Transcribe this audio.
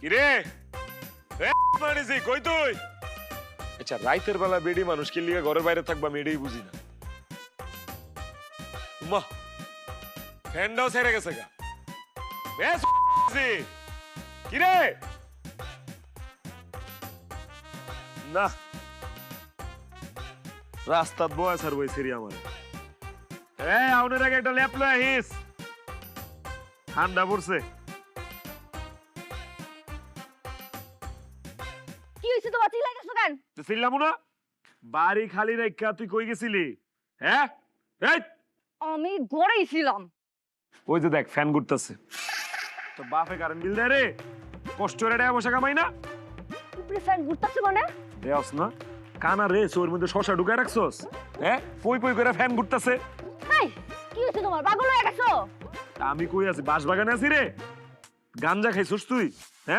কিরে? মানিসি কই তুই? আচ্ছা রাইতের বেলা বেডি মানুষ লিগে ঘরের বাইরে থাকবা এটাই বুঝি না। মা, ফ্যানটাও ছেড়ে গেছে গা। কিরে? না। রাস্তাত বয় স্যার বই সিরি আমার। এ, আউনের আগে একটা ল্যাপ লয় আহিস। ঠান্ডা পড়ছে। কি হয়েছে তোমার চিল্লাই গেছো কেন? তো চিনলাম না? বাড়ি খালি রেখা তুই কই গেছিলি? হ্যাঁ? এই! আমি গড়েই ছিলাম। ওই যে দেখ ফ্যান ঘুরতেছে। তো বাপে কারেন্ট বিল দেয় রে। কষ্ট করে টাকা পয়সা কামাই না। উপরে ফ্যান ঘুরতেছে মানে? দেওস না। কানা রে ওর মধ্যে শশা ঢুকায় রাখছস? হ্যাঁ? পই পই করে ফ্যান ঘুরতেছে। হাই কি হয়েছে তোমার? পাগল হয়ে গেছো? আমি কই আছি? বাঁশ বাগানে আছি রে। গাঞ্জা খাইছস তুই